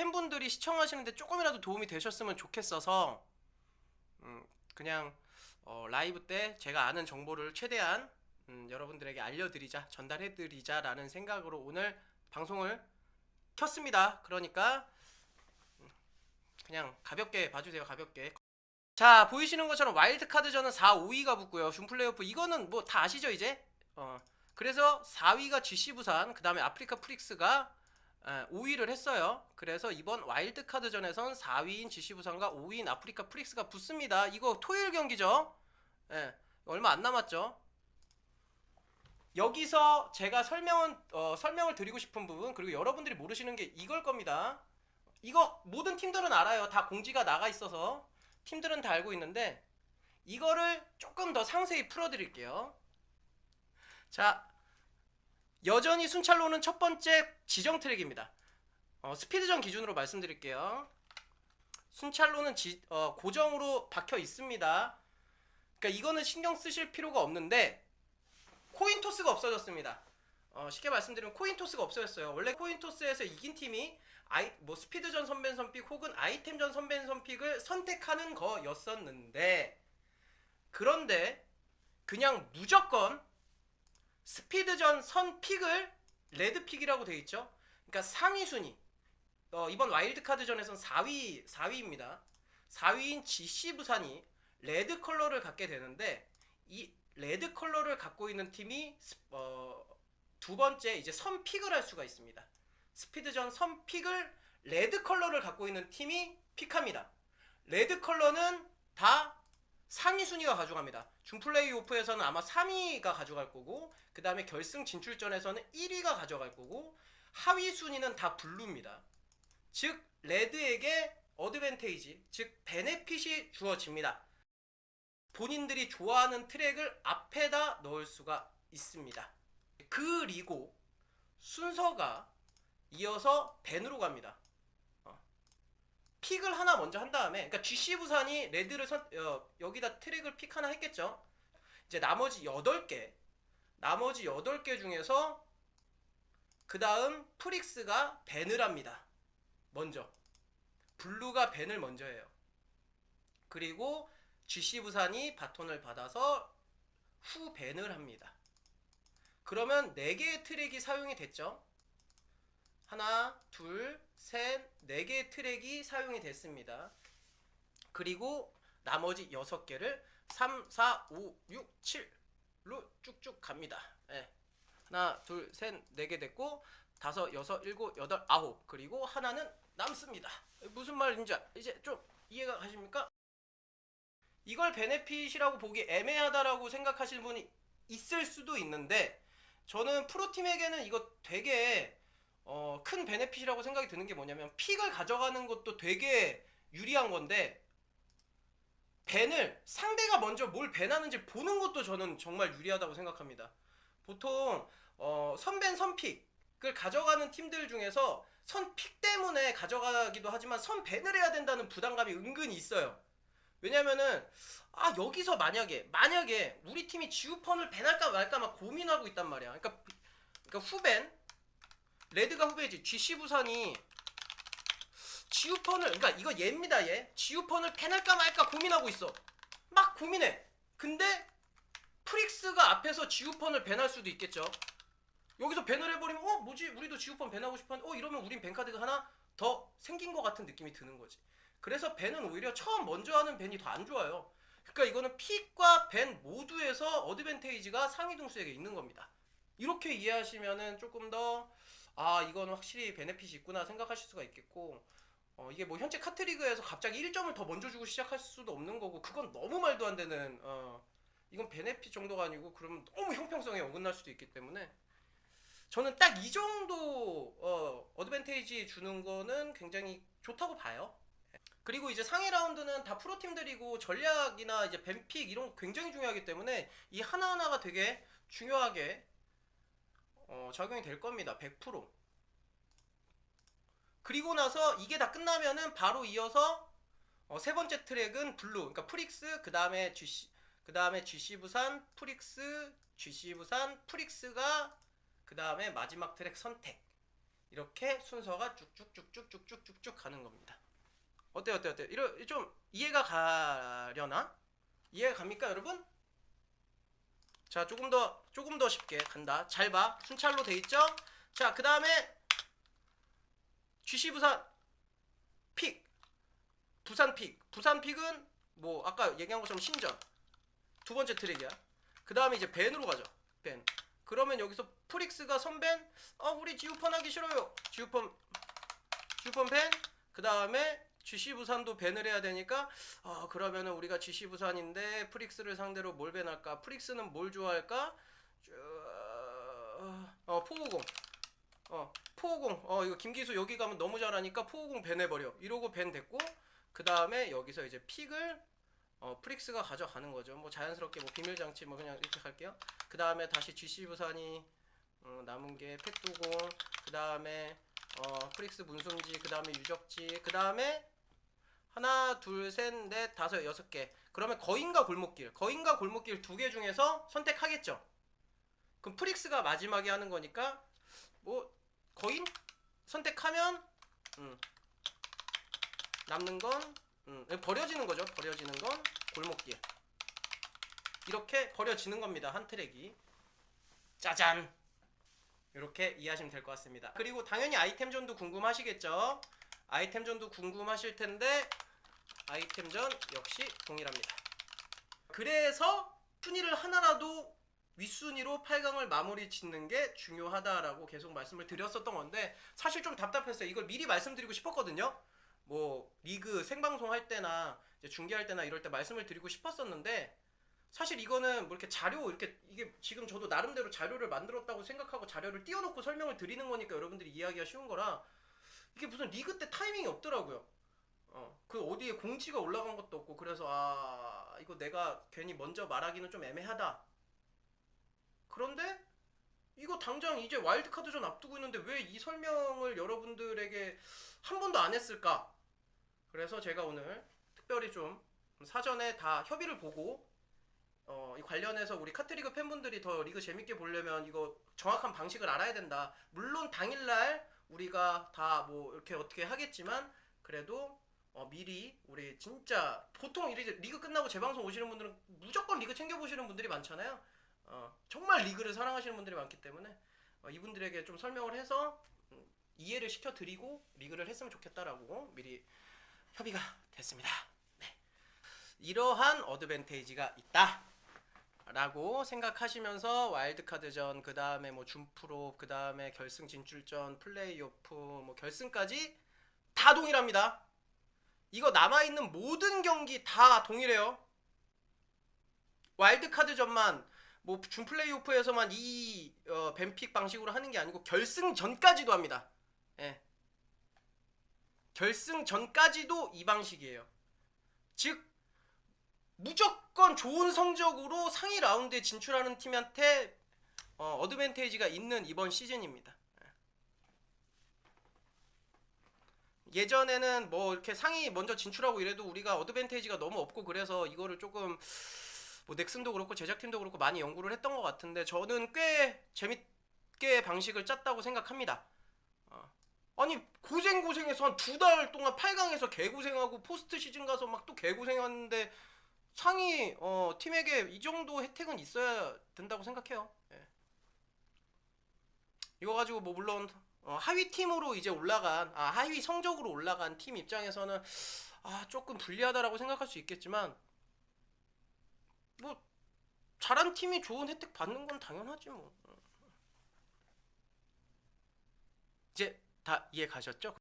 팬분들이 시청하시는데 조금이라도 도움이 되셨으면 좋겠어서 음, 그냥 어, 라이브 때 제가 아는 정보를 최대한 음, 여러분들에게 알려드리자 전달해드리자라는 생각으로 오늘 방송을 켰습니다. 그러니까 음, 그냥 가볍게 봐주세요. 가볍게. 자 보이시는 것처럼 와일드카드전은 4, 5위가 붙고요. 준 플레이오프 이거는 뭐 다 아시죠 이제? 어, 그래서 4위가 GC 부산, 그 다음에 아프리카 프릭스가 5위를 했어요. 그래서 이번 와일드카드전에선 4위인 GC 부산과 5위인 아프리카 프릭스가 붙습니다. 이거 토요일 경기죠? 예, 얼마 안 남았죠? 여기서 제가 설명은 어, 설명을 드리고 싶은 부분 그리고 여러분들이 모르시는 게 이걸 겁니다. 이거 모든 팀들은 알아요. 다 공지가 나가 있어서 팀들은 다 알고 있는데 이거를 조금 더 상세히 풀어드릴게요. 자, 여전히 순찰로는 첫 번째 지정 트랙입니다. 어, 스피드전 기준으로 말씀드릴게요. 순찰로는 지- 어, 고정으로 박혀 있습니다. 그러니까 이거는 신경 쓰실 필요가 없는데 코인 토스가 없어졌습니다. 어, 쉽게 말씀드리면 코인 토스가 없어졌어요. 원래 코인 토스에서 이긴 팀이 아이 뭐 스피드전 선벤 선픽 혹은 아이템전 선벤 선픽을 선택하는 거였었는데 그런데 그냥 무조건 스피드전 선 픽을 레드 픽이라고 돼 있죠. 그러니까 상위 순위. 어, 이번 와일드카드전에선 4위 4위입니다. 4위인 GC 부산이 레드 컬러를 갖게 되는데 이 레드 컬러를 갖고 있는 팀이 스- 어, 두 번째 이제 선 픽을 할 수가 있습니다. 스피드전 선 픽을 레드 컬러를 갖고 있는 팀이 픽합니다. 레드 컬러는 다 상위 순위가 가져갑니다. 준 플레이오프에서는 아마 3위가 가져갈 거고 그 다음에 결승 진출전에서는 1위가 가져갈 거고 하위 순위는 다 블루입니다. 즉 레드에게 어드밴테이지, 즉 베네핏이 주어집니다. 본인들이 좋아하는 트랙을 앞에다 넣을 수가 있습니다. 그리고 순서가 이어서 벤으로 갑니다. 어. 픽을 하나 먼저 한 다음에, 그러니까 GC 부산이 레드를 선, 어, 여기다 트랙을 픽 하나 했겠죠. 이제 나머지 8개, 나머지 8개 중에서 그 다음 프릭스가 벤을 합니다. 먼저. 블루가 벤을 먼저 해요. 그리고 GC 부산이 바톤을 받아서 후 벤을 합니다. 그러면 4개의 트랙이 사용이 됐죠. 하나, 둘, 셋, 4개의 트랙이 사용이 됐습니다. 그리고 나머지 6개를 3, 4, 5, 6, 7로 쭉쭉 갑니다. 예. 하나, 둘, 셋, 4개 됐고 다섯, 여섯, 일곱, 여덟, 아홉 그리고 하나는 남습니다. 무슨 말인지 이제 좀 이해가 가십니까? 이걸 베네핏이라고 보기 애매하다라고 생각하시는 분이 있을 수도 있는데 저는 프로팀에게는 이거 되게 어, 큰 베네핏이라고 생각이 드는 게 뭐냐면 픽을 가져가는 것도 되게 유리한 건데 벤을 상대가 먼저 뭘 벤하는지 보는 것도 저는 정말 유리하다고 생각합니다. 보통 어, 선벤 선픽을 가져가는 팀들 중에서 선픽 때문에 가져가기도 하지만 선벤을 해야 된다는 부담감이 은근히 있어요. 왜냐면은 아 여기서 만약에 만약에 우리 팀이 지우펀을 벤할까 말까 막 고민하고 있단 말이야. 그러니까 그러니까 후벤 레드가 후배지 GC 부산이 지우펀을 그러니까 이거 얘입니다 얘. 지우펀을 벤할까 말까 고민하고 있어. 막 고민해. 근데 프릭스가 앞에서 지우펀을 벤할 수도 있겠죠. 여기서 벤을 해버리면 어 뭐지? 우리도 지우펀 벤하고 싶었는데 어 이러면 우린 벤카드가 하나 더 생긴 것 같은 느낌이 드는 거지. 그래서 벤은 오히려 처음 먼저 하는 벤이 더 안 좋아요. 그러니까 이거는 픽과 벤 모두에서 어드밴테이지가 상위 등수에게 있는 겁니다. 이렇게 이해하시면은 조금 더 아 이건 확실히 베네핏이 있구나 생각하실 수가 있겠고 어, 이게 뭐 현재 카트리그에서 갑자기 1점을 더 먼저 주고 시작할 수도 없는 거고 그건 너무 말도 안 되는 어, 이건 베네핏 정도가 아니고 그러면 너무 형평성에 어긋날 수도 있기 때문에 저는 딱 이 정도 어, 어드밴테이지 주는 거는 굉장히 좋다고 봐요. 그리고 이제 상위 라운드는 다 프로팀들이고 전략이나 이제 벤픽 이런 거 굉장히 중요하기 때문에 이 하나하나가 되게 중요하게 어, 작용이 될 겁니다. 100%. 그리고 나서 이게 다 끝나면은 바로 이어서 어, 세 번째 트랙은 블루, 그러니까 프릭스, 그 다음에 GC, 그 다음에 GC 부산, 프릭스, GC 부산, 프릭스가 그 다음에 마지막 트랙 선택. 이렇게 순서가 쭉쭉쭉쭉쭉쭉쭉 가는 겁니다. 어때요, 어때요, 어때요? 이러 좀 이해가 가려나? 이해가 갑니까, 여러분? 자, 조금 더 조금 더 쉽게 간다. 잘 봐. 순찰로 돼 있죠? 자, 그 다음에 GC 부산 픽 부산 픽 부산 픽은 뭐 아까 얘기한 것처럼 신전 두 번째 트랙이야. 그 다음에 이제 벤으로 가죠. 벤. 그러면 여기서 프릭스가 선벤 아 우리 지우펀 하기 싫어요. 지우펀 지우펀 벤. 그 다음에 GC 부산도 벤을 해야 되니까 아 그러면은 우리가 GC 부산인데 프릭스를 상대로 뭘 벤할까? 프릭스는 뭘 좋아할까? 쭉- 어 포우공. 어 포우공. 어 이거 김기수 여기 가면 너무 잘하니까 포우공 벤 해버려. 이러고 벤 됐고 그 다음에 여기서 이제 픽을 어 프릭스가 가져가는 거죠. 뭐 자연스럽게 뭐 비밀 장치 뭐 그냥 이렇게 할게요. 그 다음에 다시 GC 부산이 어, 남은 게 팩도공 그 다음에 어 프릭스 문숨지 그 다음에 유적지 그 다음에 하나 둘 셋 넷 다섯 여섯 개. 그러면 거인과 골목길. 거인과 골목길 두 개 중에서 선택하겠죠. 그럼 프릭스가 마지막에 하는 거니까 뭐 거인 선택하면 음, 남는 건 음, 버려지는 거죠. 버려지는 건 골목길. 이렇게 버려지는 겁니다. 한 트랙이. 짜잔! 이렇게 이해하시면 될 것 같습니다. 그리고 당연히 아이템전도 궁금하시겠죠? 아이템전도 궁금하실 텐데 아이템전 역시 동일합니다 그래서 순위를 하나라도 윗순위로 8강을 마무리 짓는 게 중요하다라고 계속 말씀을 드렸었던 건데 사실 좀 답답했어요. 이걸 미리 말씀드리고 싶었거든요. 뭐 리그 생방송 할 때나 중계할 때나 이럴 때 말씀을 드리고 싶었었는데 사실 이거는 뭐 이렇게 자료 이렇게 이게 지금 저도 나름대로 자료를 만들었다고 생각하고 자료를 띄워놓고 설명을 드리는 거니까 여러분들이 이해하기가 쉬운 거라 이게 무슨 리그 때 타이밍이 없더라고요. 어, 그 어디에 공지가 올라간 것도 없고 그래서 아 이거 내가 괜히 먼저 말하기는 좀 애매하다. 그런데 이거 당장 이제 와일드카드전 앞두고 있는데 왜 이 설명을 여러분들에게 한 번도 안 했을까? 그래서 제가 오늘 특별히 좀 사전에 다 협의를 보고 어, 이 관련해서 우리 카트리그 팬분들이 더 리그 재밌게 보려면 이거 정확한 방식을 알아야 된다. 물론 당일날 우리가 다 뭐 이렇게 어떻게 하겠지만 그래도 어, 미리 우리 진짜 보통 이제 리그 끝나고 재방송 오시는 분들은 무조건 리그 챙겨 보시는 분들이 많잖아요. 어, 정말 리그를 사랑하시는 분들이 많기 때문에 어, 이분들에게 좀 설명을 해서 음, 이해를 시켜드리고 리그를 했으면 좋겠다라고 미리 협의가 됐습니다. 네. 이러한 어드밴테이지가 있다. 라고 생각하시면서 와일드카드전 그 다음에 뭐 준프로 그 다음에 결승 진출전 플레이오프 뭐 결승까지 다 동일합니다. 이거 남아있는 모든 경기 다 동일해요. 와일드카드전만 뭐 준플레이오프에서만 이 어, 뱀픽 방식으로 하는 게 아니고 결승 전까지도 합니다. 예. 결승 전까지도 이 방식이에요. 즉 무조건 좋은 성적으로 상위 라운드에 진출하는 팀한테 어, 어드밴테이지가 있는 이번 시즌입니다. 예전에는 뭐 이렇게 상위 먼저 진출하고 이래도 우리가 어드밴테이지가 너무 없고 그래서 이거를 조금 뭐 넥슨도 그렇고 제작팀도 그렇고 많이 연구를 했던 것 같은데 저는 꽤 재밌게 방식을 짰다고 생각합니다. 어. 아니 고생 고생해서 한 두 달 동안 8강에서 개고생하고 포스트 시즌 가서 막 또 개고생하는데 상위 어, 팀에게 이 정도 혜택은 있어야 된다고 생각해요. 예. 이거 가지고 뭐 물론 어, 하위 팀으로 이제 올라간 아 하위 성적으로 올라간 팀 입장에서는 아 조금 불리하다라고 생각할 수 있겠지만 뭐 잘한 팀이 좋은 혜택 받는 건 당연하지 뭐. 이제 다 이해 가셨죠?